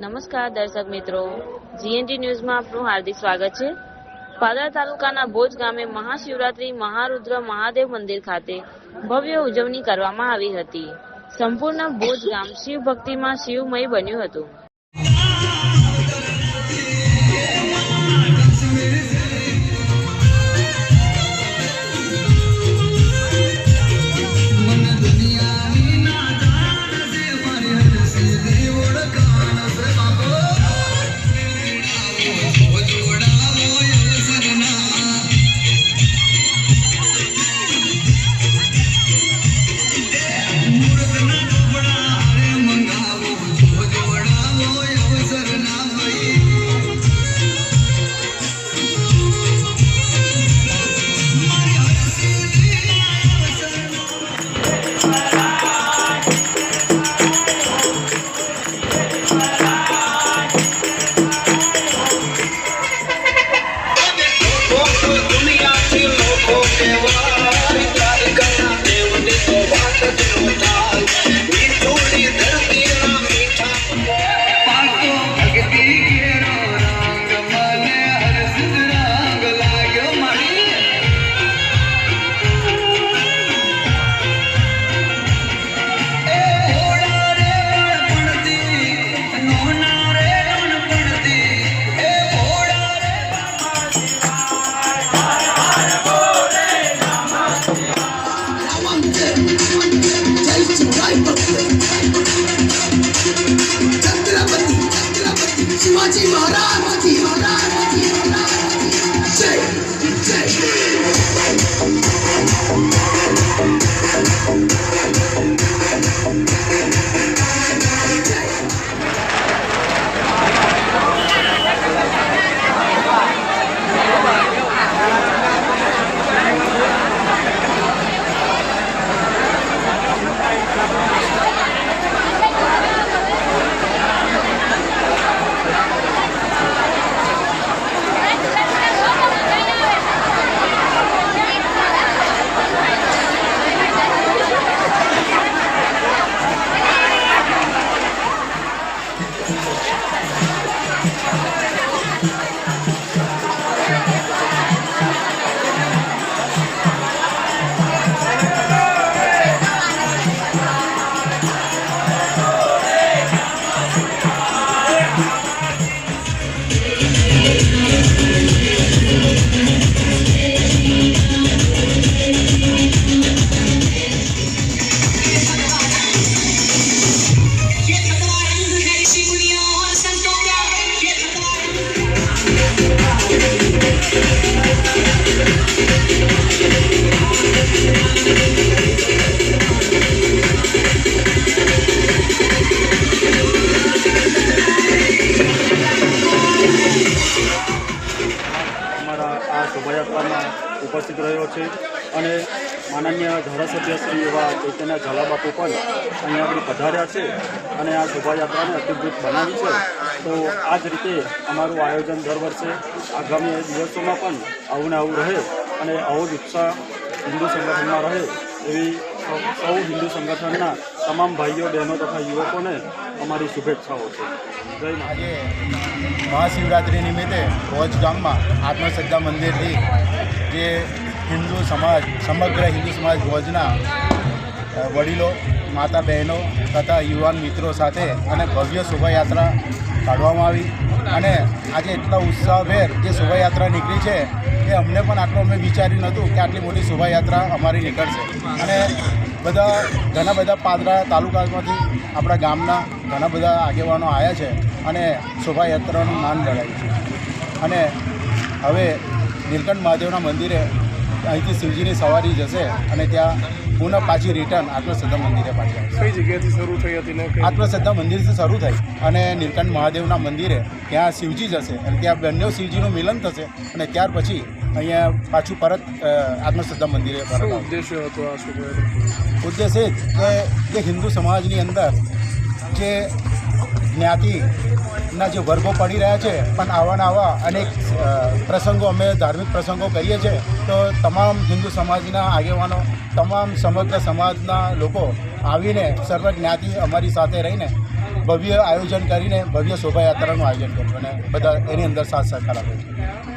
નમસ્કાર દર્શક મિત્રો. જીએનટી ન્યૂઝમાં આપનું હાર્દિક સ્વાગત છે. પાદરા તાલુકાના ભોજ ગામે મહાશિવરાત્રી મહારુદ્ર મહાદેવ મંદિર ખાતે ભવ્ય ઉજવણી કરવામાં આવી હતી. સંપૂર્ણ ભોજ ગામ શિવ ભક્તિમાં શિવમય બન્યું હતું. ઉપસ્થિત રહ્યો છે અને માનનીય ધારાસભ્ય શ્રી એવા ચૈતન્ય ઝાલાબાપુ પણ અહીંયા આગળ પધાર્યા છે અને આ શોભાયાત્રાને અતિભૂત બનાવી છે. તો આ જ રીતે અમારું આયોજન દર વર્ષે આગામી દિવસોમાં પણ આવું ને આવું રહે અને આવો જ ઉત્સાહ હિન્દુ સંગઠનમાં રહે એવી સૌ- હિન્દુ સંગઠનના તમામ ભાઈઓ, બહેનો તથા યુવકોને અમારી શુભેચ્છાઓ છે. આજે મહાશિવરાત્રિ નિમિત્તે ભોજ ગામમાં આત્મશ્રદ્ધા મંદિરથી જે હિન્દુ સમાજ, સમગ્ર હિન્દુ સમાજ ભોજના વડીલો, માતા બહેનો તથા યુવાન મિત્રો સાથે અને ભવ્ય શોભાયાત્રા કાઢવામાં આવી. અને આજે એટલા ઉત્સાહભેર જે શોભાયાત્રા નીકળી છે, એ અમને પણ આટલું અમે વિચાર્યું નહોતું કે આટલી મોટી શોભાયાત્રા અમારી નીકળશે. અને બધા, ઘણા બધા પાદરા તાલુકામાંથી આપણા ગામના ઘણા બધા આગેવાનો આવ્યા છે અને શોભાયાત્રાનું માન લડાયું છે. અને હવે નીલકંઠ મહાદેવના મંદિરે અહીંથી શિવજીની સવારી જશે અને ત્યાં પુનઃ પાછી રિટર્ન આત્મશ્રદ્ધા મંદિરે પાછી આવશે. કઈ જગ્યાથી શરૂ થઈ હતી ને આત્મશ્રદ્ધા મંદિરથી શરૂ થઈ અને નીલકંઠ મહાદેવના મંદિરે ત્યાં શિવજી જશે અને ત્યાં બંને શિવજીનું મિલન થશે અને ત્યાર પછી અહીંયા પાછું પરત આત્મશ્રદ્ધા મંદિરે પરત શું ઉદ્દેશ્ય હતો આ એ જ કે જે હિન્દુ સમાજની અંદર જે જ્ઞાતિના જે વર્ગો પડી રહ્યા છે, પણ આવાના આવા અનેક પ્રસંગો અમે, ધાર્મિક પ્રસંગો કરીએ છીએ, તો તમામ હિન્દુ સમાજના આગેવાનો, તમામ સમગ્ર સમાજના લોકો આવીને સર્વ જ્ઞાતિ અમારી સાથે રહીને ભવ્ય આયોજન કરીને ભવ્ય શોભાયાત્રાનું આયોજન કર્યું અને બધા એની અંદર સાથ સહકાર આપે છે.